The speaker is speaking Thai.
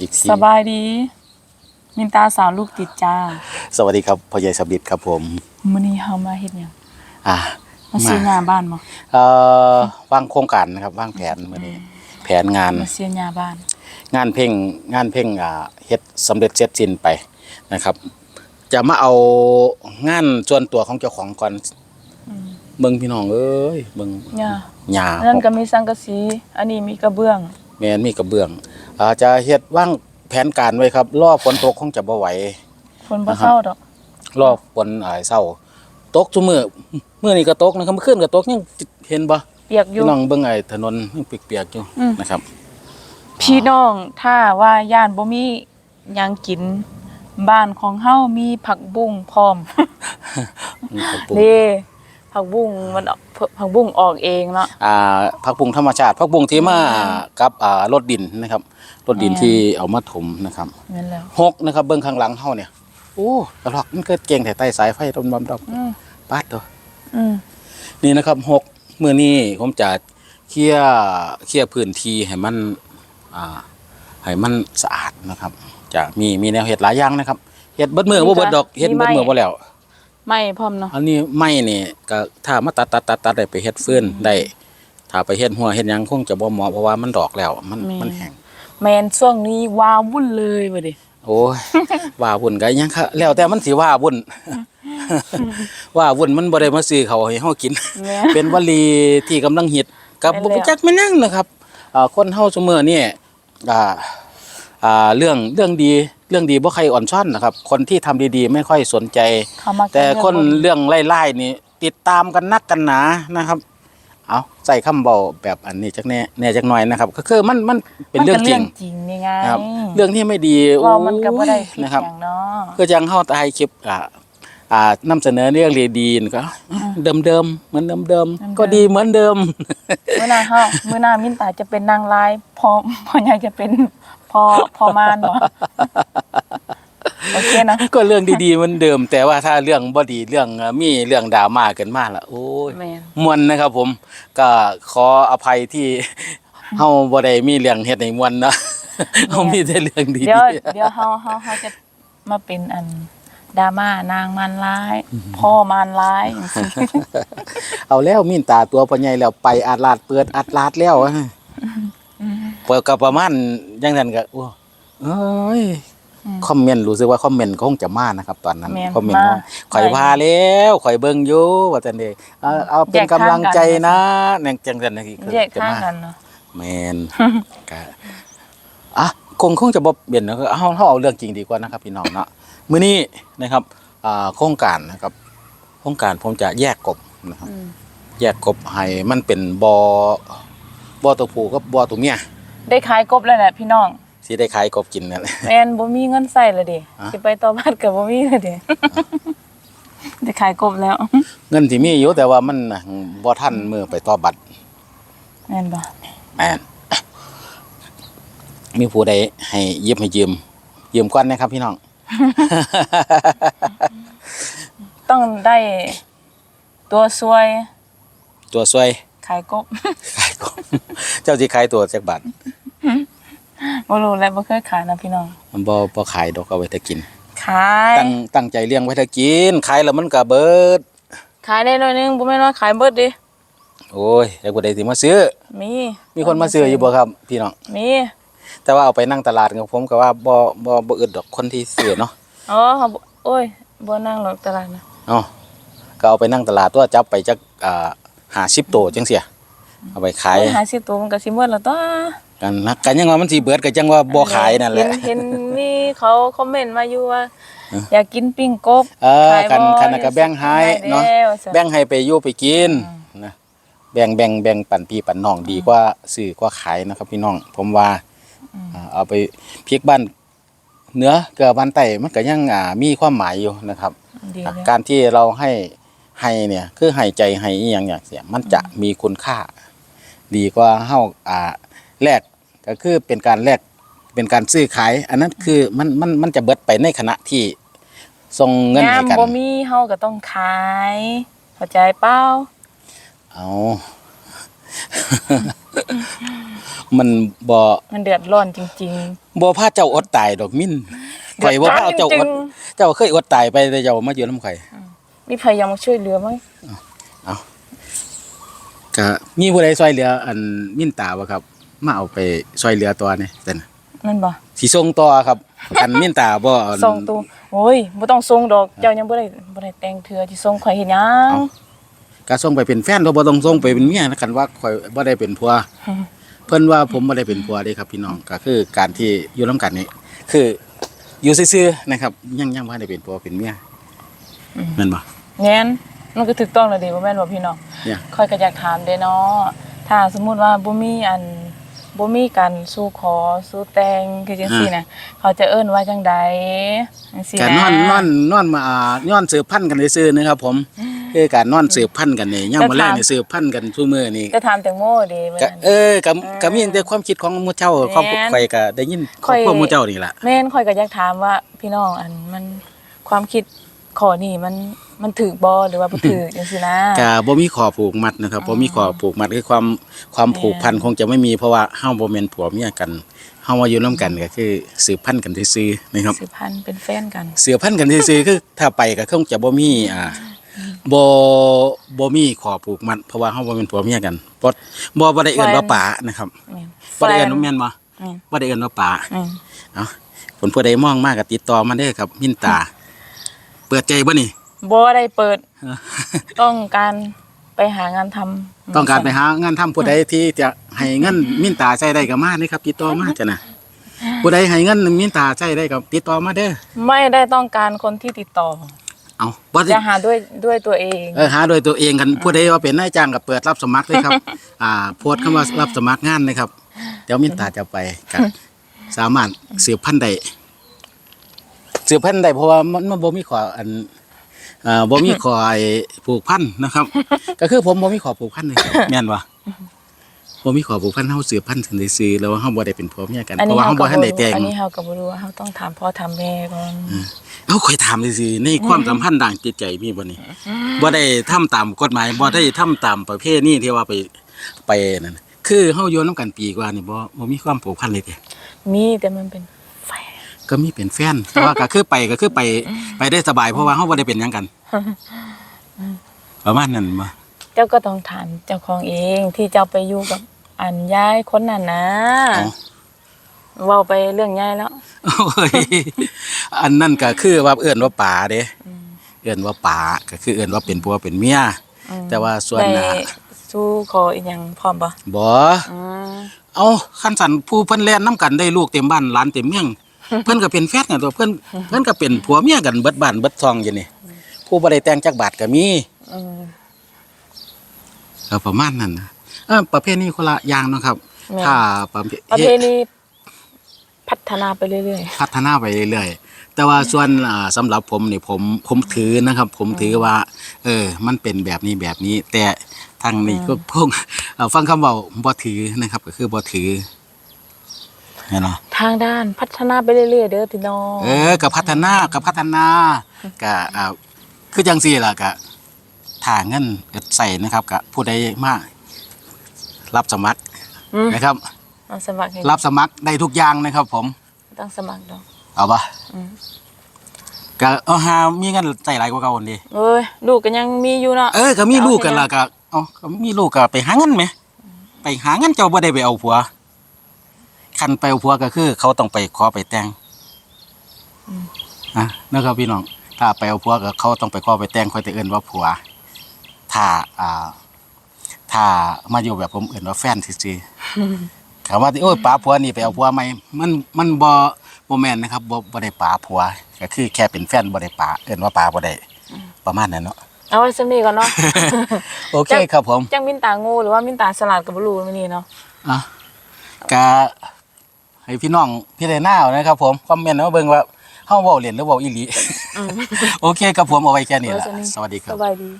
อีกทีสบายดี มินตาสาวลูกติดจ้าสวัสดีครับพ่อใหญ่สบิดครับผมมื้อนี้เฮามาเฮ็ดหยังอ่ามาซื้องานบ้านบ่เอ่อวางโครงการนะครับวางแผนมื้อนี้ แผนงานมาซื้องานบ้าน งานเพ่งงานเพ่งอ่าเฮ็ดสำเร็จเสร็จสิ้นไปนะครับ จะมาเอางานส่วนตัวของเจ้าของก่อนอืมเบิ่งพี่น้องเอ้ยเบิ่งย่าหญ้าอันนั้นก็มีสังกะสี อันนี้มีกระเบื้อง แม่นมีกระเบื้องอ่าจะเฮ็ดวางแผนการไว้ครับรอฝนตกคงจะบ่ไหวฝนบ่เข้าดอกรอบฝนอ่าเศร้าตกซุมื้อมื้อนี้ก็ตกนะครับเมื่อคืนก็ตกยังเห็นบ่เปียกอยู่พี่น้องเบิ่งไอ้ถนนยังเปียกๆอยู่อืม นะครับ พี่น้องถ้าว่าย่านบ่มีหยังกินบ้านของเฮามีผักบุ้งพร้อมอืมผักบุ้งนี่ ผักบุ้งมันออกผักบุ้งออกเองเนาะอ่าผักบุ้งธรรมชาติผักบุ้งที่มากับอ่ารถดินนะครับรถดินอืมที่เอามาถมนะครับนั่นแล้วหกนะครับเบิ่งข้างหลังเฮาเนี่ยโอ้กระลอกมันเกิดเก่งแต่ใต้สายไฟดมๆดอกอืมปาดตัวอืมนี่นะครับหกมื้อนี้ผมจะเคลียร์เคลียร์พื้นที่ให้มันอ่าให้มันสะอาดนะครับ จะมีมีแนวเฮ็ดหลายอย่างนะครับเฮ็ดเบิดมือบ่เบิดดอกเฮ็ดเบิดมือบ่แล้ว ไม่พร้อมเนาะอันนี้ไม่นี่ก็ถ้ามาตัดตัดตัดตัดได้ไปเฮ็ดฟืนได้ ถ้าไปเฮ็ดหัวเฮ็ดหยังคงจะบ่เหมาะเพราะว่ามันดอกแล้ว มันมันแห้งแมนช่วงนี้วาวุ่นเลยว่ะดิโอ้ยว่าวุ่นก็ยังค่ะแล้วแต่มันสิว่าวุ่นว่าวุ่นมันบ่ได้มาซื้อเขาวให้เฮากินแม่เป็นวลีที่กำลังฮิตกับเป็นบ่แล้วรู้จักแม่นยังนะครับอ่าคนเฮาซุมื้อนี่อ่าอ่าเรื่องเรื่องดี เรื่องดีบ่ใครอ่อนช้อนนะครับ คนที่ทำดีๆ ไม่ค่อยสนใจเขามาแต่คนเรื่องไล่ๆนี่ติดตามกันนักกันหนานะครับ เอาใส่คำเบาแบบอันนี้จักแน่แน่จักหน่อยนะครับ ก็คือมันมันเป็นเรื่องจริงจริงนี่ไงนะครับ เรื่องที่ไม่ดีว่ามันก็บ่ได้โอ้ยผิดนะครับอย่างเนาะก็ยังเข้าตายคลิปอ่าอ่านำเสนอเรื่องดีๆก็เดิมๆเหมือนเดิมๆก็ดีเหมือนเดิมเมื่อหน้าเฮาเมื่อหน้ามินตาจะเป็นนางร้ายพอพอใหญ่จะเป็นพ อพอมานบ่โอเคนะก็เรื่องดีๆเหมือนเดิม แต่ว่าถ้าเรื่องบ่ดีเรื่องเอ่อมีเรื่องดราม่าเกินมาละโอ้ยแม่นมวนนะครับ ผม ก็ขออภัยที่เฮาบ่ได้มีเรื่องเฮ็ดให้มวนนะเฮามีแต่เรื่องดีเดี๋ยวเดี๋ยวเฮาเฮาเฮาจะมาเป็นอันดราม่านางมารร้าย พ่อมารร้ายจังซี่ๆเอาแล้วมีนตาตัวพ่อใหญ่แล้วไปอาดลาดเปิดอาดลาดแล้วอะเปิด ก็ประมาณจังนั้นก็โอ้เอ้ยอืมคอมเมนต์รู้สึกว่าคอมเมนต์คงจะมานะครับ ตอนนั้นแม่นคอมเมนต์มาว่าข่อยพาแล้วข่อยเบิ่งอยู่ว่าจังได๋เอาเอาเป็นแยกกำทางกันลังใจนะนั่นจังซั่นนะคือแยกจะทางมากันเนาะแมนก็อะคงคงจะบ่เปลี่ยนนะเฮาเฮาเอาเรื่องจริงดีกว่านะครับ พี่น้องเนาะมื้อนี้นะครับอ่าโครงการนะครับโครงการผมจะแยกกบนะครับอืมแยกกบให้มันเป็นบ่อบ่อตัวผู้กับบ่อตัวเมีย ได้ขายกบแล้วแหละพี่น้องสิได้ขายกบกินนั่นแหละแม่นบ่มีเงินใส่และเดิอะสิไปต่อบ้านก็บ่มีและเดิได้ขายกบแล้ว เงินสิมีอยู่แต่ว่ามันน่ะบ่ทันมือไปต่อบัตรแม่นบ่แม่นมีผู้ใดให้ยืมให้ยืมยืมก่อนนะครับพี่น้อง ต้องได้ตัวซวย ตัวซวยขายกบขายกบ เจ้าสิขายตัวจักบาท บ่รู้แล้วบ่เคยขายนะพี่น้องมันบ่บ่ขายดอกเอาไว้แต่กิน ขายตั้งตั้งใจเลี้ยงไว้ถ้ากิน ขายแล้วมันก็เบิด ขายได้หน่อยนึงบ่แม่นว่าขายเบิดเดิโอ้ยแล้วบ่ได้สิมาซื้อ มี มีคนมาซื้ออยู่บ่ครับพี่น้อง มี แต่ว่าเอาไปนั่งตลาดกับผมก็ว่าบ่บ่บ่อึดดอกคนที่ซื้อเนาะ อ๋อเขาบ่โอ้ยบ่นั่งหรอกตลาดนะเอ้าก็เอาไปนั่งตลาดตัวจับไปจักอ่า50โตจังเสียเอาไปขายโอ้หาสิตัวมันก็สิหมดแล้วตัว กันนะกันยังว่ามันสิเบิดก็จังว่าบ่ขายนั่นแหละเห็เห็นมีเขาคอมเมนต์มาอยู่ว่า อยากกินปิ้งกบเออขายกันบ่กันน่ะก็แบ่งให้เนาะแล้วจ้แบ่งให้ไปอยู่ไปกินนะแบ่งแบ่งแบ่งปันพี่ปันน้องดีกว่าซื้อกว่าขายนะครับพี่น้อง ผมว่าอ่าเอาไปพริกบ้านเหนือกับบ้านใต้มันก็ยังอ่ามีความหมายอยู่นะครับ ดีอะแล้วการที่เราให้ให้เนี่ยคือให้ใจให้อีหยังอย่างเสียมันจะมีคุณค่า ดีกว่าเฮาอ่า แลกก็คือเป็นการแลกเป็นการซื้อขาย อันนั้นคือมันมันมันจะเบิดไปในขณะที่ส่งเงินยาให้มกันบ่มีเฮาก็ต้องขายเข้าใจเปล่าเอามันบ่มันเดือดร้อนจริงบ่พาเจ้าอดตายดอกมิ้นๆข่อยบ่พาเจ้าจริองดเจ้าเคยอดตายไปแต่เจ้ามาอยู่นำข่อยๆมีพยายามมาช่วยเหลือไหมก็มีผู้ใดช่วยเหลือ อันมิ้นตาบ่ครับ มาเอาไปช่วยเหลือตัวนี่แต่น่ะนั่นบ่สิส่งต่อครับคันมิ้นตาบ่อันส่งตัวโอ้ยบ่ต้องส่งดอกเจ้ายังบ่ได้บ่ได้แต่งเทื่อที่ส่งข่อยเฮ็ดหยังเอ้าก็ส่งไปเป็นแฟนเราบ่ต้องส่งไปเป็นเมียนะคันว่าข่อยบ่ได้เป็นผัว เพิ่นว่าผมบ่ได้เป็นผัวเด้ครับพี่น้องก็คือการที่อยู่ร่วมกันนี่คืออยู่ซื่อๆนะครับยังยังบ่ได้เป็นผัวเป็นเมียแม่นบ่แม่นมันก็ถูกต้องแล้วดิบ่แม่นบ่พี่น้องเนี่ยค่อยก็อยากถามเด้เนาะถ้าสมมุติว่าบ่มีอัน บ่มีการสู่ขอสู่แต่งคือจังซี่นะเขาจะเอิ้นว่าจังใดจังซี่การนะนอนนอนนอนมาอ่าย้อนสืบพันธุ์กันซื่อๆนะครับ ผมคือการนอนสืบพันธุ์กันนี่ยามมื้อแรกนี่สืบพันธุ์กันทุกมื้อนี่จะถามแตงโมเด้มื้อก็นั้นเออก็ก็มีแต่ความคิดของหมู่เจ้าความแม่นข่อยก็ได้ยินข่อยพวกหมู่เจ้านี่ล่ะแม่นค่อยก็อยากถามว่าพี่น้องอันมันความคิดข้อนี้มัน มันถูกบ่หรือว่าบ่ถูกจังซี่นะก็บ่มีขอผูกมัดนะครับบ่มีขอผูกมัดคือความความผูกพันคงจะไม่มีเพราะว่าเฮาบ่แม่นผัวเมียกันเฮามาอยู่ร่วมกันก็คือสืบพันธุ์กันซื่อๆนะครับสิพันธุ์เป็นแฟนกันเสือพันธุ์กันซื่อๆคือถ้าไปก็คงจะบ่มีอ่าบ่บ่มีขอผูกมัดเพราะว่าเฮาบ่เป็นผัวเมียกันบ่บ่บ่ได้เอิ้นว่าป๋านะครับแม่นบ่ได้เอิ้นว่าแม่นบ่แม่นบ่ได้เอิ้นว่าป๋าอืมเอ้าผลผู้ใดมองมากก็ติดต่อมาเด้อครับมินตา เปิดใจบ่นี่ บ่ได้เปิด ต้องการไปหางานทำต้องการไปหางานทำผู้ใดที่จะให้เงินมินตาใช้ได้ก็มานี่ครับติดต่อมาจ้ะนะผู้ใดให้เงินมินตาใช้ได้ก็ติดต่อมาเด้อไม่ได้ต้องการคนที่ติดต่อ เอาบ่ได้ จะหาด้วยด้วยตัวเอง เออหาโดยตัวเองกันผู้ใดว่าเป็นนายจ้างก็เปิดรับสมัครเลยครับ อ่าโพสต์คำว่ารับสมัครงานนะครับ เดี๋ยวมินตาจะไปกับสามารถสืบพันธุ์ได้สืบพันธุ์ได้เพราะว่ามันมันบ่มีขออัน อ่าบ่มีขอไอ้ผูกพันนะครับ ก็คือผมบ่มีขอผูกพันเลยแม่นบ่บ่มีขอผูกพันเฮาสืบพันธุ์ถึงได้ซื้อแล้วว่าเฮาบ่ได้เป็นผัวเมียกันอันเพนี้ราะว่าเฮาเฮาก็บ่ทันได้แต่งอันนี้เฮาก็บ่รู้ว่าเฮาต้องถามพ่อถามแม่ก่อนเอ้าข่อยถามซื่อๆในความสัมพันธ์ด่างจิตใจมีบ่นี่บ่ได้ทำตามกฎหมายบ่ได้ทำตามประเพณีที่ว่าไปไปนั่นคือเฮาอยู่นํกันปีกว่านี่บ่บ่มีความผูกพันเลยเด้มีแต่มันเป็นแฟนก็มีเป็นแฟนแต่ว่าก็คือไปก็คือไปไปได้สบายเพราะว่าเฮาบ่ได้เป็นหยังกัน ประมาณนั้นบ่เจ้าก็ต้องถามเจ้าของเองที่เจ้าไปอยู่กับอันยายคนนั้นนะเอ้าเว้าไปเรื่องยายแล้ว โอ้ยอันนั้นก็คือว่าเอิ้นว่าป่าเด้เอิ้นว่าป่าก็คือเอิ้นว่าเป็นผัวเป็นเมียอืม แต่ว่าส่วนได้น่ะสู้ขออีกอย่างพร้อมบ่บ่อืมเอาคันสันผู้เพิ่นแล่นนํกันได้ลูกเต็มบ้านหลานเต็มเมือง เพิ่นก็เป็นแฟนกันตัวเพิ่นเพิ่นก็เป็นผัวเมียกันเบิดบ้านเบิดซองอยู่นี่ ผู้บ่ได้แต่งจักบาทก็มีอืมก็ประมาณนั้นนะเออประเภทนี้คนละอย่างเนาะครับ แม่น ถ้าประเภท ประเพณีพัฒนาไปเรื่อย พัฒนาไปเรื่อยๆ แต่ว่าส่วนอ่าสำหรับผมนี่ผมผมถือนะครับ ผมถือว่า เออ มันเป็นแบบนี้แบบนี้ แต่ทางนี้ก็พงเอ่อฟังคำเว้าบ่ถือนะครับ ก็คือบ่ถือเห็นเนาะๆ ทางด้านพัฒนาไปเรื่อยๆ เด้อพี่น้อง เออกับพัฒนากับพัฒนาก็อ่า คือจังซี่ล่ะก็ถ้าเงินก็ใส่นะครับกับผู้ใดมารับสมัครอืมนะครับ เอาสมัครให้รับสมัครได้ทุกอย่างนะครับ ผม ต้องสมัครดอกเอาปะอืมก็เอาหามีเงินใส่หลายกว่าเก่าคนดีเอ้ยลูกก็ยังมีอยู่เนาะ เออก็มีลูกกันล่ะก็เอาก็มีลูกก็ไปหาเงินไหมไปหาเงินเจ้าบ่ได้ไปเอาผัวคันไปเอาผัวก็คือ เขาต้องไปขอไปแต่งอะนะครับพี่น้อง ถ้าไปเอาผัวก็เขาต้องไปขอไปแต่งค่อยจะเอิ้นว่าผัว ถ้าอ่า ถ้ามาอยู่แบบผมเอิ้นว่าแฟนซื่อๆถามว่าที่โอ้ยป๋าผัวนี่ไปเอาผัวไหมมันมันบ่บ่แม่นนะครับบ่บ่ได้ป๋าผัวก็คือแค่เป็นแฟนบ่ได้ป๋าเอิ้นว่าป๋าบ่ได้ประมาณนั้นเนาะเอาไว้สำนี้ก่อนเนาะโอเคครับผมจังมินตางูหรือว่ามินตาสลัดกับบลูมื้อนี้เนาะอะก็ให้พี่น้องพี่ได้หน้าเอานะครับผมคอมเมนต์มาเบิ่งว่า เฮาเว้าเล่นหรือเว้าอีหลี โอเคครับผมเอาไว้แค่นี้เอาละไว้สำนี้สวัสดีคสรับบายดี